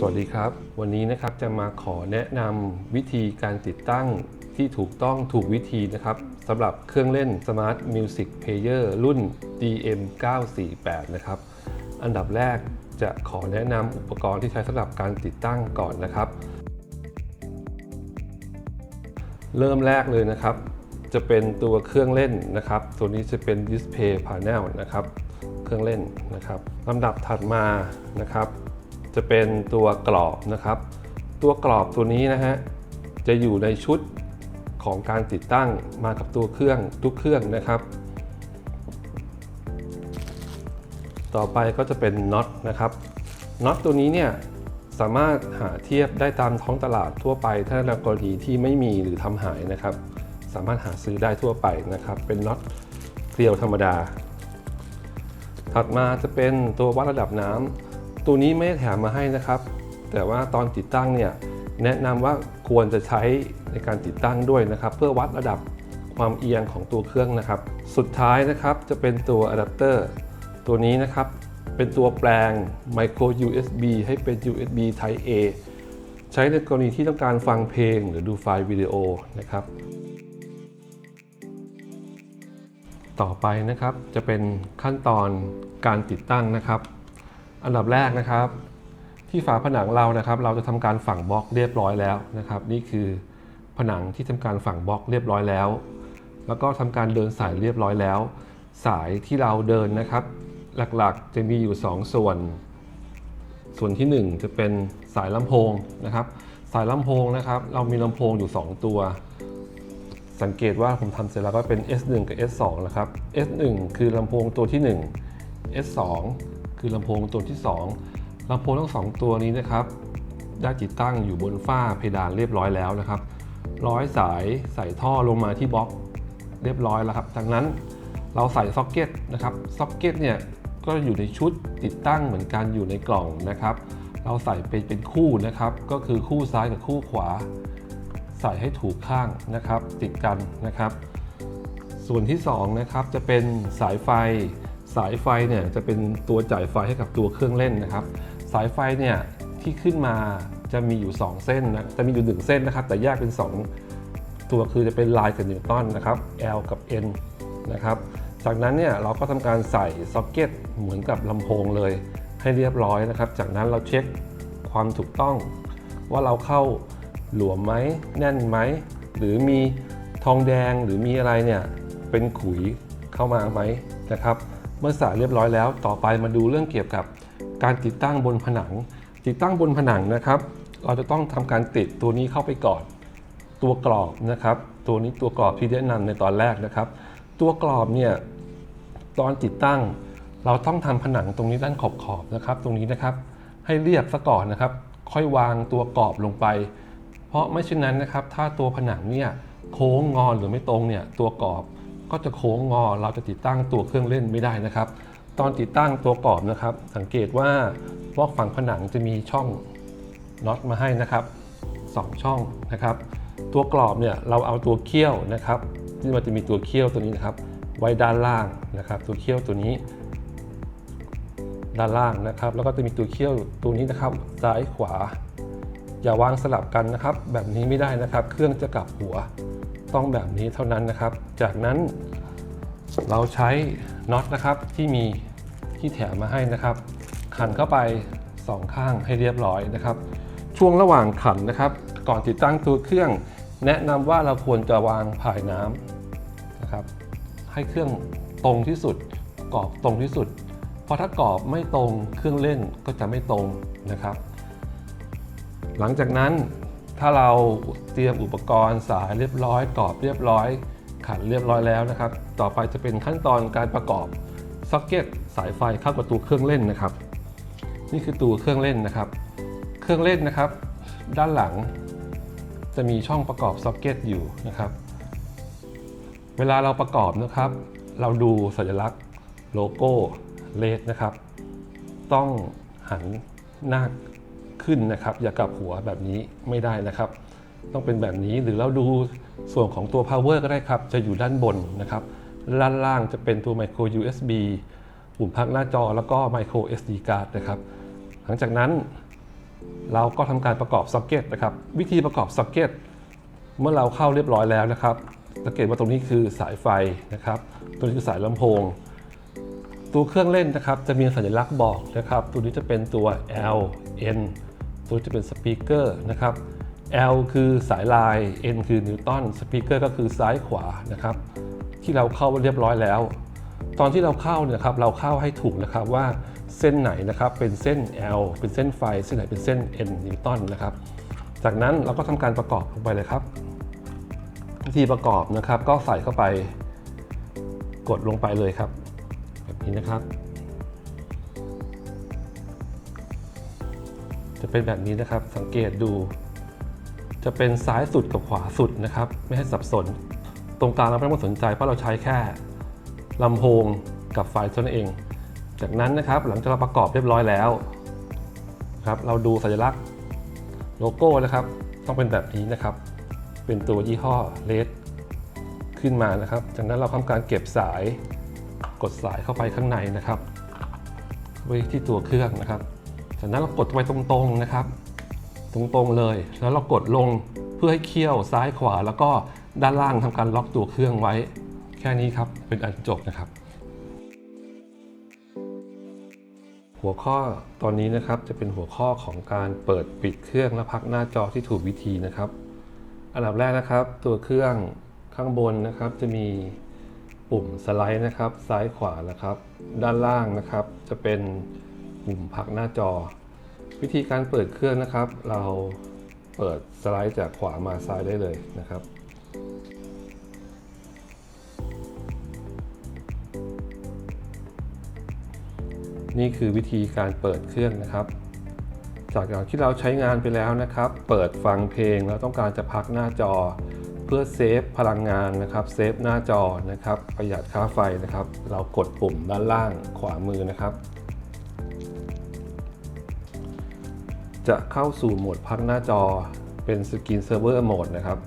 สวัสดีครับ วันนี้นะครับจะมาขอแนะนำวิธีการติดตั้งที่ถูกต้องถูกวิธีนะครับสำหรับเครื่องเล่น Smart Music Player รุ่น DM948 นะครับ อันดับแรกจะขอแนะนำอุปกรณ์ที่ใช้สำหรับการติดตั้งก่อนนะครับ เริ่มแรกเลยนะครับ จะเป็นตัวเครื่องเล่นนะครับ ตัวนี้จะเป็น Display Panel นะครับ เครื่องเล่นนะครับลำดับถัดมานะครับ จะเป็นตัวกรอบนะครับ ตัวกรอบตัวนี้นะฮะจะอยู่ในชุดของการติดตั้งมากับตัวเครื่องทุกเครื่องนะครับ ต่อไปก็จะเป็นน็อตนะครับน็อตตัวนี้เนี่ยสามารถหาเทียบได้ตามท้องตลาดทั่วไป ถ้าในกรณีที่ไม่มีหรือทำหายนะครับ สามารถหาซื้อได้ทั่วไปนะครับ เป็นน็อตเกลียวธรรมดา ถัดมาจะเป็นตัววัดระดับน้ำ ตัวนี้ไม่ได้แถมมาให้นะครับ แต่ว่าตอนติดตั้งเนี่ยแนะนำว่าควรจะใช้ในการติดตั้งด้วยนะครับ เพื่อวัดระดับความเอียงของตัวเครื่องนะครับ สุดท้ายนะครับจะเป็นตัวอะแดปเตอร์ตัวนี้นะครับเป็นตัวแปลง micro USB ให้เป็น USB Type A ใช้ในกรณีที่ต้องการฟังเพลงหรือดูไฟล์วิดีโอนะครับ ต่อไปนะครับจะเป็นขั้นตอนการติดตั้งนะครับ อันดับแรกนะครับ ที่ฝาผนังเรานะครับ เราจะทำการฝังบล็อกเรียบร้อยแล้วนะครับ นี่คือผนังที่ทำการฝังบล็อกเรียบร้อยแล้ว แล้วก็ทำการเดินสายเรียบร้อยแล้ว สายที่เราเดินนะครับ หลักๆจะมีอยู่ 2 ส่วน ส่วนที่ 1 จะเป็นสายลำโพงนะครับ สายลำโพงนะครับ เรามีลำโพงอยู่ 2 ตัว สังเกตว่าผมทำเสร็จแล้วก็เป็น S1 กับ S2 นะครับ S1 คือลำโพงตัวที่ 1 S2 คือลำโพงตัวที่ 2ลำโพงทั้ง 2 ตัวนี้นะครับ ได้ติดตั้งอยู่บนฝ้าเพดานเรียบร้อยแล้วนะครับ ร้อยสายใส่ท่อลงมาที่บล็อกเรียบร้อยแล้วครับ จากนั้นเราใส่ซ็อกเก็ตนะครับ ซ็อกเก็ตเนี่ยก็อยู่ในชุดติดตั้งเหมือนกันอยู่ในกล่องนะครับ เราใส่เป็นเป็นคู่นะครับ ก็คือคู่ซ้ายกับคู่ขวา ใส่ให้ถูกข้างนะครับ ติดกันนะครับ ส่วนที่2นะครับจะเป็นสายไฟ สายไฟเนี่ยจะเป็นตัวจ่ายไฟให้กับตัวเครื่องเล่นนะครับ สายไฟเนี่ยที่ขึ้นมาจะมีอยู่ 2 เส้นนะจะมีอยู่ 1 เส้นนะครับ แต่แยกเป็น 2 ตัวคือจะเป็นลายกับนิวตันนะครับ L กับ N นะครับ จากนั้นเนี่ยเราก็ทำการใส่ซ็อกเก็ตเหมือนกับลำโพงเลยให้เรียบร้อยนะครับ จากนั้นเราเช็คความถูกต้อง ว่าเราเข้าหลวมไหมแน่นไหมหรือมีทองแดงหรือมีอะไรเนี่ยเป็นขุยเข้ามาไหมนะครับ เมื่อสายเรียบร้อยแล้ว ต่อไปมาดูเรื่องเกี่ยวกับการติดตั้งบนผนัง ติดตั้งบนผนังนะครับ เราจะต้องทำการติดตัวนี้เข้าไปก่อนตัวกรอบนะครับ ตัวนี้ตัวกรอบที่แนะนำในตอนแรกนะครับ ตัวกรอบเนี่ยตอนติดตั้ง เราต้องทำผนังตรงนี้ด้านขอบขอบๆนะครับ ตรงนี้นะครับ ให้เรียบซะก่อนนะครับ ค่อยวางตัวกรอบลงไป เพราะไม่เช่นนั้นนะครับ ถ้าตัวผนังเนี่ยโค้งงอนหรือไม่ตรงเนี่ยตัวกรอบ ก็จะโค้งงอเราจะติดตั้งตัวเครื่องเล่นไม่ได้นะครับ ตอนติดตั้งตัวกรอบนะครับ สังเกตว่าบล็อกฝั่งผนังจะมีช่องน็อตมาให้นะครับสองช่องนะครับ ตัวกรอบเนี่ยเราเอาตัวเขี้ยวนะครับที่มันจะมีตัวเขี้ยวตัวนี้นะครับ ไว้ด้านล่างนะครับ ตัวเขี้ยวตัวนี้ ด้านล่างนะครับ แล้วก็จะมีตัวเขี้ยวตัวนี้นะครับซ้ายขวา อย่าวางสลับกันนะครับ แบบนี้ไม่ได้นะครับ เครื่องจะกลับหัว ต้องแบบนี้เท่านั้นนะครับ จากนั้นเราใช้น็อตนะครับที่มีที่แถมมาให้นะครับ ขันเข้าไปสองข้างให้เรียบร้อยนะครับ ช่วงระหว่างขันนะครับ ก่อนติดตั้งตัวเครื่อง แนะนำว่าเราควรจะวางผายน้ำนะครับ ให้เครื่องตรงที่สุดกรอบตรงที่สุด เพราะถ้ากรอบไม่ตรงเครื่องเล่นก็จะไม่ตรงนะครับ หลังจากนั้น ถ้าเราเตรียมอุปกรณ์สายเรียบร้อยกรอบเรียบร้อย ขันเรียบร้อยแล้วนะครับ ต่อไปจะเป็นขั้นตอนการประกอบซ็อกเก็ตสายไฟเข้ากับตัวเครื่องเล่นนะครับ นี่คือตัวเครื่องเล่นนะครับ เครื่องเล่นนะครับ ด้านหลัง จะมีช่องประกอบซ็อกเก็ตอยู่นะครับ เวลาเราประกอบนะครับ เราดูสัญลักษณ์โลโก้เลสนะครับ ต้องหันหน้า ขึ้นนะครับ อย่ากลับหัวแบบนี้ไม่ได้นะครับ ต้องเป็นแบบนี้หรือเราดูส่วนของตัว power ก็ได้ครับ จะอยู่ด้านบนนะครับ ด้านล่างจะเป็นตัว micro USB ปุ่มพักหน้าจอแล้วก็ micro SD card นะครับ หลังจากนั้นเราก็ทำการประกอบซ็อกเก็ตนะครับ วิธีประกอบซ็อกเก็ตเมื่อเราเข้าเรียบร้อยแล้วนะครับสังเกตว่าตรงนี้คือสายไฟนะครับตัวนี้คือสายลำโพง ตัวเครื่องเล่นนะครับ จะมีสัญลักษณ์บอกนะครับ ตัวนี้จะเป็นตัว L N ตัวจะเป็นสปีกเกอร์นะครับ L คือสายลาย N คือนิวตันสปีกเกอร์ก็คือซ้ายขวานะครับ ที่เราเข้าเรียบร้อยแล้ว ตอนที่เราเข้าเนี่ยครับเราเข้าให้ถูกนะครับว่าเส้นไหนนะครับเป็นเส้น L เป็นเส้นไฟ เส้นไหนเป็นเส้น N นิวตันนะครับ จากนั้นเราก็ทำการประกอบลงไปเลยครับ วิธีประกอบนะครับก็ใส่เข้าไป กดลงไปเลยครับ แบบนี้นะครับ จะเป็นแบบนี้นะครับ สังเกตดู จะเป็นซ้ายสุดกับขวาสุดนะครับ ไม่ให้สับสน ตรงกลางเราไม่ต้องสนใจเพราะเราใช้แค่ลำโพงกับไฟเท่านั้นเอง จากนั้นนะครับหลังจากเราประกอบเรียบร้อยแล้วครับเราดูสัญลักษณ์โลโก้นะครับ ต้องเป็นแบบนี้นะครับ เป็นตัวยี่ห้อเลสขึ้นมานะครับ จากนั้นเราทำการเก็บสายกดสายเข้าไปข้างในนะครับไว้ที่ตัวเครื่องนะครับ จากนั้นเรากดไว้ตรงๆนะครับ ตรงๆเลย แล้วเรากดลงเพื่อให้เคี่ยวซ้ายขวา แล้วก็ด้านล่างทำการล็อกตัวเครื่องไว้ แค่นี้ครับเป็นอันจบนะครับ หัวข้อตอนนี้นะครับจะเป็นหัวข้อของการเปิดปิดเครื่องและพักหน้าจอที่ถูกวิธีนะครับ อันดับแรกนะครับ ตัวเครื่องข้างบนนะครับจะมีปุ่มสไลด์นะครับ ซ้ายขวานะครับ ด้านล่างนะครับ จะเป็น ปุ่มพักหน้าจอ วิธีการเปิดเครื่องนะครับ เราเปิดสไลด์จากขวามาซ้ายได้เลยนะครับ นี่คือวิธีการเปิดเครื่องนะครับ จากที่เราใช้งานไปแล้วนะครับ เปิดฟังเพลงแล้วต้องการจะพักหน้าจอเพื่อเซฟพลังงานนะครับ เซฟหน้าจอนะครับ ประหยัดค่าไฟนะครับ เรากดปุ่มด้านล่างขวามือนะครับ จะเข้าสู่โหมดพักหน้าจอเป็นสกรีนเซิร์ฟเวอร์โหมดนะครับ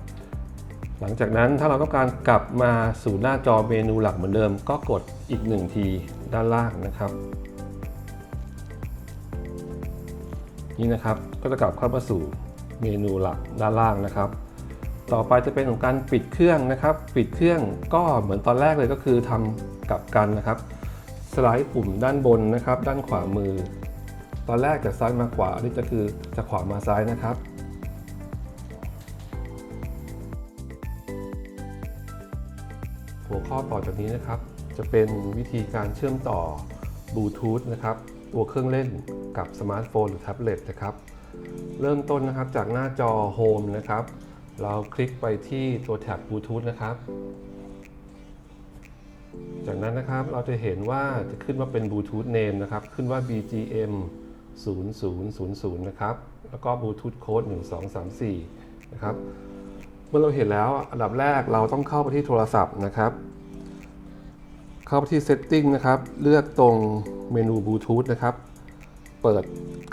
หลังจากนั้นถ้าเราต้องการกลับมาสู่หน้าจอเมนูหลักเหมือนเดิม ก็กดอีกหนึ่งทีด้านล่างนะครับ นี่นะครับก็จะกลับเข้ามาสู่เมนูหลักด้านล่างนะครับ ต่อไปจะเป็นของการปิดเครื่องนะครับ ปิดเครื่องก็เหมือนตอนแรกเลยก็คือทำกลับกันนะครับ สไลด์ปุ่มด้านบนนะครับ ด้านขวามือ ตอนแรกจากซ้ายมาขวาอันนี่จะคือจากขวามาซ้ายนะครับ หัวข้อต่อจากนี้นะครับ จะเป็นวิธีการเชื่อมต่อบลูทูธนะครับ ตัวเครื่องเล่นกับสมาร์ทโฟนหรือแท็บเล็ตนะครับ เริ่มต้นนะครับจากหน้าจอโฮมนะครับ เราคลิกไปที่ตัวแท็บบลูทูธนะครับจากนั้นนะครับเราจะเห็นว่าจะขึ้นว่าเป็นบลูทูธเนมนะครับ ขึ้นว่า BGM 0000 นะครับ แล้วก็บลูทูธโค้ด1234 นะครับ เมื่อเราเห็นแล้วอันดับแรกเราต้องเข้าไปที่โทรศัพท์นะครับ เข้าไปที่ Setting นะครับ เลือกตรงเมนูบลูทูธนะครับ เปิด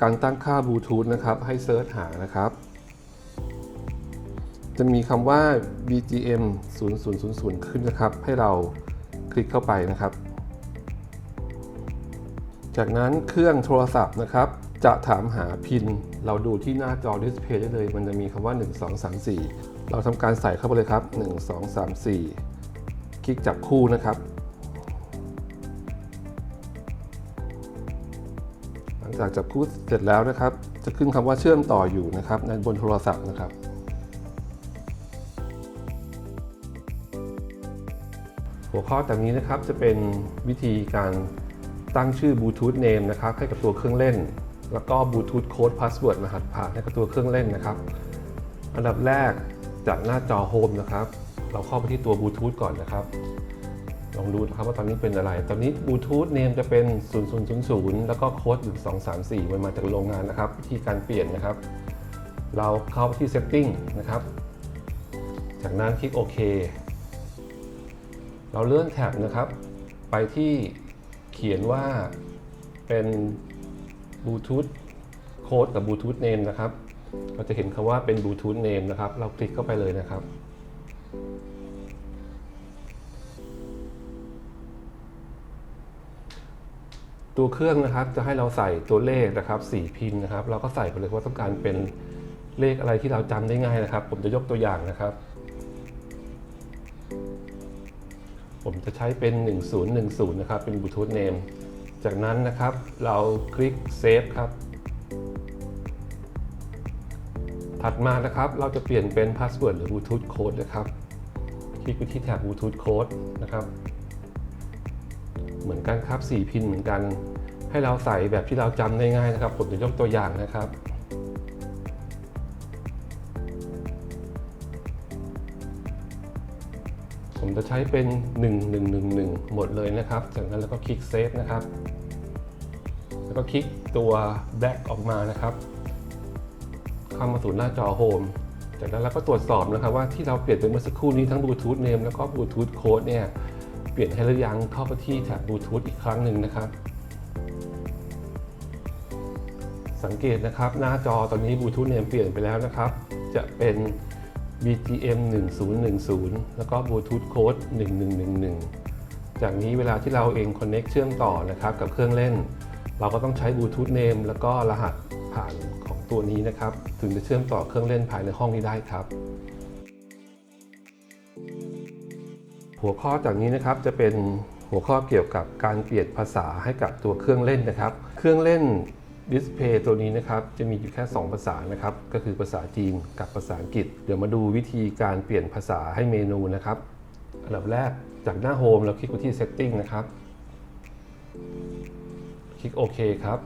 การตั้งค่าบลูทูธนะครับ ให้เซิร์ชหานะครับ จะมีคำว่า BGM 0000 ขึ้นนะครับ ให้เราคลิกเข้าไปนะครับ จากนั้นเครื่องโทรศัพท์นะครับ จะถามหาพิน เราดูที่หน้าจอดิสเพย์ได้เลย มันจะมีคำว่า 1 2 3 4 เราทำการใส่เข้าไปเลยครับ 1 2 3 4 คลิกจับคู่นะครับ หลังจากจับคู่เสร็จแล้วนะครับ จะขึ้นคำว่าเชื่อมต่ออยู่นะครับในบนโทรศัพท์นะครับหัวข้อจากนี้นะครับจะเป็นวิธีการ ตั้งชื่อบลูทูธเนมนะครับให้กับตัวเครื่องเล่น แล้วก็บลูทูธโค้ดพาสเวิร์ดรหัสผ่านให้กับตัวเครื่องเล่นนะครับ อันดับแรกจากหน้าจอโฮมนะครับ เราเข้าไปที่ตัวบลูทูธก่อนนะครับ ลองดูนะครับว่าตอนนี้เป็นอะไร ตอนนี้บลูทูธเนมจะเป็น 0000 แล้วก็โค้ด1234 มันมาจากโรงงานนะครับวิธีการเปลี่ยนนะครับ เราเข้าไปที่ Setting นะครับ จากนั้นคลิกโอเคเราเลื่อนแท็บนะครับ ไปที่ ขียนว่าเป็นบลูทูธโค้ดกับบลูทูธเนมนะครับ เราจะเห็นคำว่าเป็นบลูทูธเนมนะครับ เราคลิกเข้าไปเลยนะครับ ตัวเครื่องนะครับจะให้เราใส่ตัวเลขนะครับสี่พินนะครับ เราก็ใส่ไปเลยว่าต้องการเป็นเลขอะไรที่เราจำได้ง่ายนะครับ ผมจะยกตัวอย่างนะครับ ผมจะใช้เป็น 1010 นะครับ เป็นบลูทูธเนมจากนั้นนะครับเราคลิกเซฟครับ ถัดมานะครับเราจะเปลี่ยนเป็นพาสเวิร์ดหรือบลูทูธโค้ดนะครับ คลิกไปที่แท็บบลูทูธโค้ดนะครับ เหมือนกันครับ 4 พินเหมือนกัน ให้เราใส่แบบที่เราจำได้ง่ายนะครับ ผมจะยกตัวอย่างนะครับ ผมจะใช้เป็น 1111 หมดเลยนะครับ จากนั้นแล้วก็คลิกเซฟนะครับ แล้วก็คลิกตัว back ออกมานะครับเข้ามาสู่หน้าจอโฮมจากนั้นเราก็ตรวจสอบนะครับว่าที่เราเปลี่ยนเป็นเมื่อสักครู่นี้ทั้งบลูทูธเนมแล้วก็บลูทูธโค้ดเนี่ยเปลี่ยนให้หรือยังเข้าไปที่แท็บบลูทูธอีกครั้งหนึ่งนะครับ สังเกตนะครับหน้าจอตอนนี้บลูทูธเนมเปลี่ยนไปแล้วนะครับ จะเป็น BGM 1010 แล้วก็ Bluetooth Code 1111 จากนี้เวลาที่เราเอง Connect เชื่อมต่อนะครับกับเครื่องเล่น เราก็ต้องใช้ Bluetooth Name แล้วก็รหัสผ่านของตัวนี้นะครับ ถึงจะเชื่อมต่อเครื่องเล่นภายในห้องนี้ได้ครับ หัวข้อจากนี้นะครับจะเป็นหัวข้อเกี่ยวกับการเปลี่ยนภาษาให้กับตัวเครื่องเล่นนะครับ เครื่องเล่น ดิสเพย์ตัวนี้นะครับจะมีอยู่แค่ 2 ภาษานะครับก็คือภาษาจีนกับภาษาอังกฤษ เดี๋ยวมาดูวิธีการเปลี่ยนภาษาให้เมนูนะครับอันดับแรกจากหน้าโฮมเราคลิกไปที่ Setting นะครับ คลิกโอเคครับ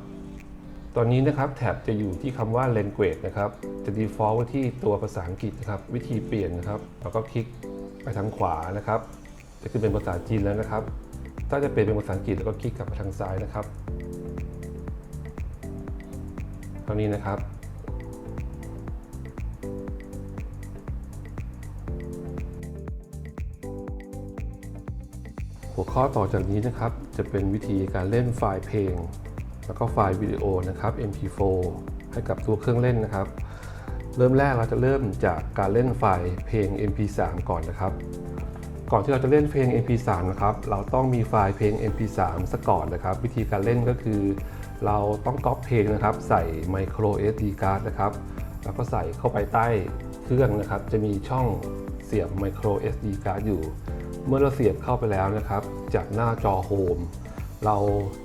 ตอนนี้นะครับแท็บจะอยู่ที่คำว่า language นะครับ จะ default ไว้ที่ตัวภาษาอังกฤษนะครับ วิธีเปลี่ยนนะครับเราก็คลิกไปทางขวานะครับ จะขึ้นเป็นภาษาจีนแล้วนะครับ ถ้าจะเปลี่ยนเป็นภาษาอังกฤษแล้วก็คลิกกลับไปทางซ้ายนะครับานี้นะครับ หัวข้อต่อจากนี้นะครับ จะเป็นวิธีการเล่นไฟล์เพลง แล้วก็ไฟล์วิดีโอนะครับ MP4 ให้กับตัวเครื่องเล่นนะครับ เริ่มแรกเราจะเริ่มจากการเล่นไฟล์เพลง MP3 ก่อนนะครับ ก่อนที่เราจะเล่นเพลง MP3 นะครับเราต้องมีไฟล์เพลง MP3 ซะก่อนนะครับ วิธีการเล่นก็คือ เราต้องก๊อปเพลงนะครับ ใส่ micro SD card นะครับ แล้วก็ใส่เข้าไปใต้เครื่องนะครับ จะมีช่องเสียบ micro SD card อยู่ เมื่อเราเสียบเข้าไปแล้วนะครับ จากหน้าจอโฮมเรา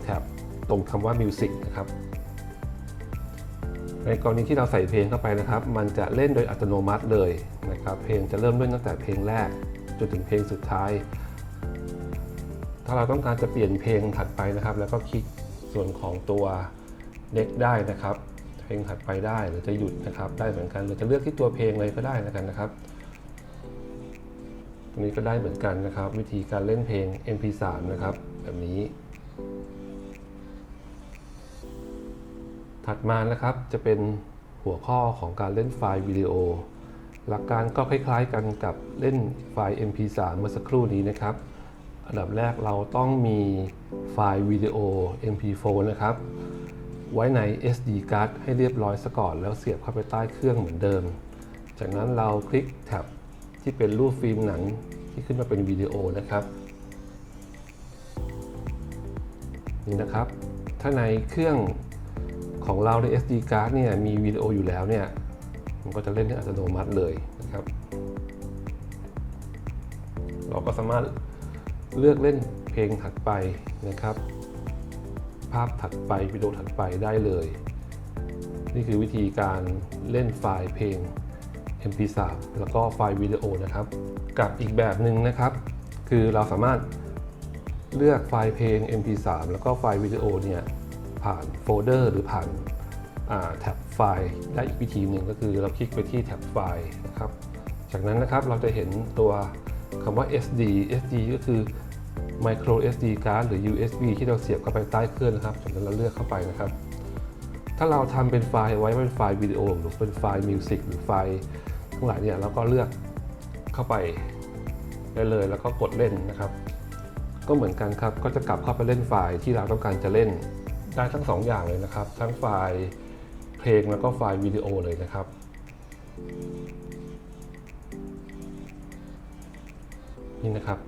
แท็บตรงคำว่า Music นะครับในกรณีที่เราใส่เพลงเข้าไปนะครับ มันจะเล่นโดยอัตโนมัติเลยนะครับ เพลงจะเริ่มเล่นตั้งแต่เพลงแรก จนถึงเพลงสุดท้าย ถ้าเราต้องการจะเปลี่ยนเพลงถัดไปนะครับ แล้วก็คลิกส่วนของตัว next ได้นะครับ เพลงถัดไปได้หรือจะหยุดนะครับ ได้เหมือนกันหรือจะเลือกที่ตัวเพลงเลยก็ได้นะกันนะครับตรงนี้ก็ได้เหมือนกันนะครับ วิธีการเล่นเพลง MP3 นะครับ แบบนี้ ถัดมานะครับจะเป็นหัวข้อของการเล่นไฟล์วิดีโอ หลักการก็คล้ายๆกันกับเล่นไฟล์ MP3 เมื่อสักครู่นี้นะครับ อันดับแรกเราต้องมีไฟล์วิดีโอ MP4 นะครับ ไว้ใน SD card ให้เรียบร้อยซะก่อน แล้วเสียบเข้าไปใต้เครื่องเหมือนเดิม จากนั้นเราคลิกแท็บที่เป็นรูปฟิล์มหนังที่ขึ้นมาเป็นวิดีโอนะครับ นี่นะครับ ถ้าในเครื่องของเราใน SD card เนี่ยมีวิดีโออยู่แล้วเนี่ย มันก็จะเล่นให้อัตโนมัติเลยนะครับ เราก็สามารถเลือกเล่นเพลงถัดไปนะครับ ภาพถัดไปวิดีโอถัดไปได้เลย นี่คือวิธีการเล่นไฟล์เพลง MP3 แล้วก็ไฟล์วิดีโอนะครับ กับอีกแบบหนึ่งนะครับ คือเราสามารถเลือกไฟล์เพลง MP3 แล้วก็ไฟล์วิดีโอเนี่ยผ่านโฟลเดอร์หรือผ่าน แท็บไฟล์ได้อีกวิธีหนึ่งก็คือเราคลิกไปที่แท็บไฟล์นะครับจากนั้นนะครับเราจะเห็นตัวคำว่า SD SD ก็คือ micro SD card หรือ USB ที่เราเสียบเข้าไปใต้เครื่องนะครับจากนั้นเราเลือกเข้าไปนะครับ ถ้าเราทำเป็นไฟล์ไว้เป็นไฟล์วิดีโอหรือเป็นไฟล์มิวสิกหรือไฟล์ทั้งหลายเนี่ยเราก็เลือกเข้าไปได้เลยแล้วก็กดเล่นนะครับ ก็เหมือนกันครับก็จะกลับเข้าไปเล่นไฟล์ที่เราต้องการจะเล่นได้ทั้งสองอย่างเลยนะครับ ทั้งไฟล์ เพลงแล้วก็ไฟล์วิดีโอเลยนะครับ นี่นะครับ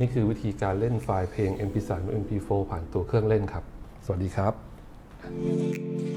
นี่คือวิธีการเล่นไฟล์เพลง MP3 หรือ MP4 ผ่านตัวเครื่องเล่นครับ สวัสดีครับ